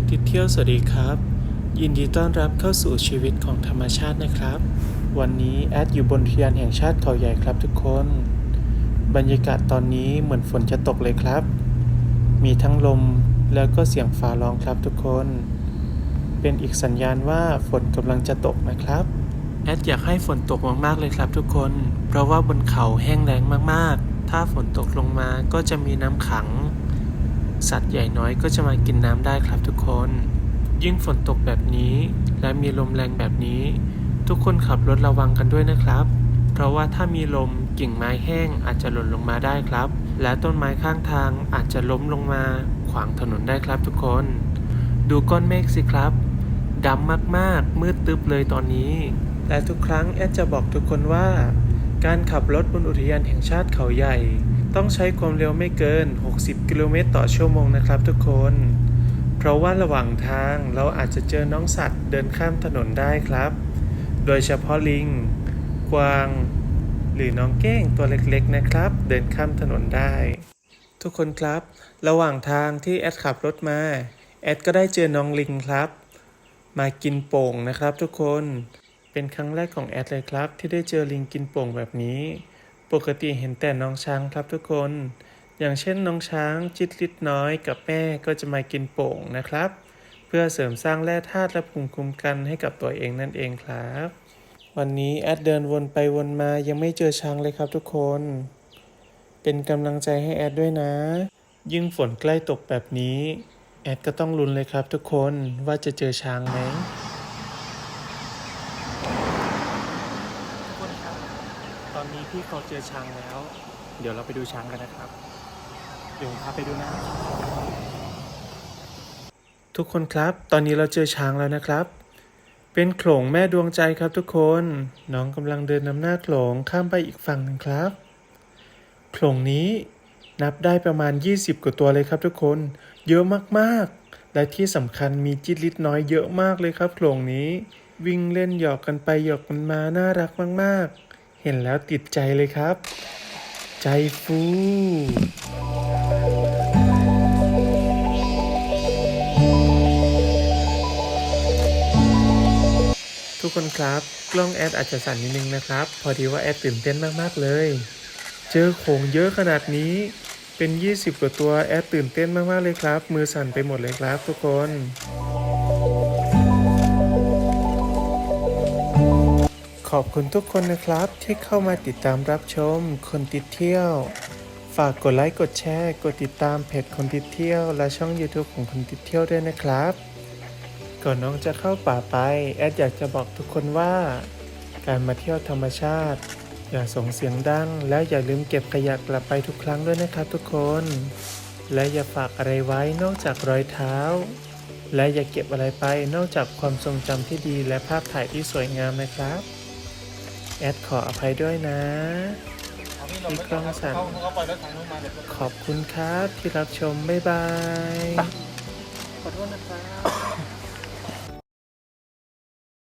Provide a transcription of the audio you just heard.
ที่ยวสวัสดีครับ ยินดีต้อนรับเข้าสู่ชีวิตของธรรมชาตินะครับ วันนี้แอดอยู่บนอุทยานแห่งชาติเขาใหญ่ครับทุกคน บรรยากาศตอนนี้เหมือนฝนจะตกเลยครับ มีทั้งลมแล้วก็เสียงฟ้าร้องครับทุกคน เป็นอีกสัญญาณว่าฝนกำลังจะตกนะครับแอดอยากให้ฝนตกมากๆเลยครับทุกคน เพราะว่าบนเขาแห้งแล้งมากๆ ถ้าฝนตกลงมาก็จะมีน้ำขัง สัตว์ใหญ่น้อยก็จะมากินน้ำได้ครับทุกคน ยิ่งฝนตกแบบนี้ และมีลมแรงแบบนี้ ทุกคนขับรถระวังกันด้วยนะครับ เพราะว่าถ้ามีลมกิ่งไม้แห้งอาจจะหล่นลงมาได้ครับ และต้นไม้ข้างทางอาจจะล้มลงมา ขวางถนนได้ครับทุกคน ดูก้อนเมฆสิครับดำมากๆ มืดตึ๊บเลยตอนนี้ และทุกครั้งแอดจะบอกทุกคนว่า การขับรถบนอุทยานแห่งชาติเขาใหญ่ ต้องใช้ความเร็วไม่เกิน 60 กิโลเมตรต่อชั่วโมงนะครับทุกคน เพราะว่าระหว่างทางเราอาจจะเจอน้องสัตว์เดินข้ามถนนได้ครับ โดยเฉพาะลิง กวาง หรือน้องเก้งตัวเล็กๆนะครับ เดินข้ามถนนได้ ทุกคนครับ ระหว่างทางที่แอดขับรถมา แอดก็ได้เจอน้องลิงครับ มากินโป่งนะครับทุกคน เป็นครั้งแรกของแอดเลยครับ ที่ได้เจอลิงกินโป่งแบบนี้ ปกติเห็นแต่น้องช้างครับทุกคน อย่างเช่นน้องช้างจิตลิดน้อยกับแม่ก็จะมากินโป่งนะครับ เพื่อเสริมสร้างแร่ธาตุและภูมิคุ้มกันให้กับตัวเองนั่นเองครับ วันนี้แอดเดินวนไปวนมายังไม่เจอช้างเลยครับทุกคน เป็นกำลังใจให้แอดด้วยนะ ยิ่งฝนใกล้ตกแบบนี้ แอดก็ต้องลุ้นเลยครับทุกคนว่าจะเจอช้างไหม ทุกคนครับ ตอนนี้พี่เขาเจอช้างแล้ว เดี๋ยวเราไปดูช้างกันนะครับ เดี๋ยวผมพาไปดูนะ ทุกคนครับ ตอนนี้เราเจอช้างแล้วนะครับ เป็นโขลงแม่ดวงใจครับทุกคน น้องกำลังเดินนำหน้าโขลงข้ามไปอีกฝั่งหนึ่งครับ โขลงนี้นับได้ประมาณ 20 กว่าตัวเลยครับทุกคน เยอะมากๆ และที่สำคัญมีจิตลิดน้อยเยอะมากเลยครับโขลงนี้ วิ่งเล่นหยอกกันไปหยอกกันมาน่ารักมากๆ เห็นแล้วติดใจเลยครับ ใจฟูทุกคนครับกล้องแอดอาจจะสั่นนิดนึงนะครับ พอดีว่าแอดตื่นเต้นมากๆเลย เจอโขงเยอะขนาดนี้เป็น 20 กว่าตัวแอดตื่นเต้นมากๆเลยครับ มือสั่นไปหมดเลยครับทุกคน ขอบคุณทุกคนนะครับที่เข้ามาติดตามรับชม คนติดเที่ยว ฝากกดไลค์กดแชร์ กดติดตามเพจคนติดเที่ยว และช่อง YouTube ของคนติดเที่ยวด้วยนะครับ ก่อนน้องจะเข้าป่าไป แอดอยากจะบอกทุกคนว่า การมาเที่ยวธรรมชาติ อย่าส่งเสียงดัง และอย่าลืมเก็บขยะกลับไปทุกครั้งด้วยนะครับทุกคน และอย่าฝากอะไรไว้นอกจากรอยเท้าและอย่าเก็บอะไรไปนอกจากความทรงจำที่ดีและภาพถ่ายที่สวยงามนะครับ แอดขออภัยด้วยนะมีกล้องสั่นเขาเขาไปแล้วทางนู้นมาเดี๋ยวขอบคุณครับที่รับชม บ๊ายบาย ขอโทษนะครับ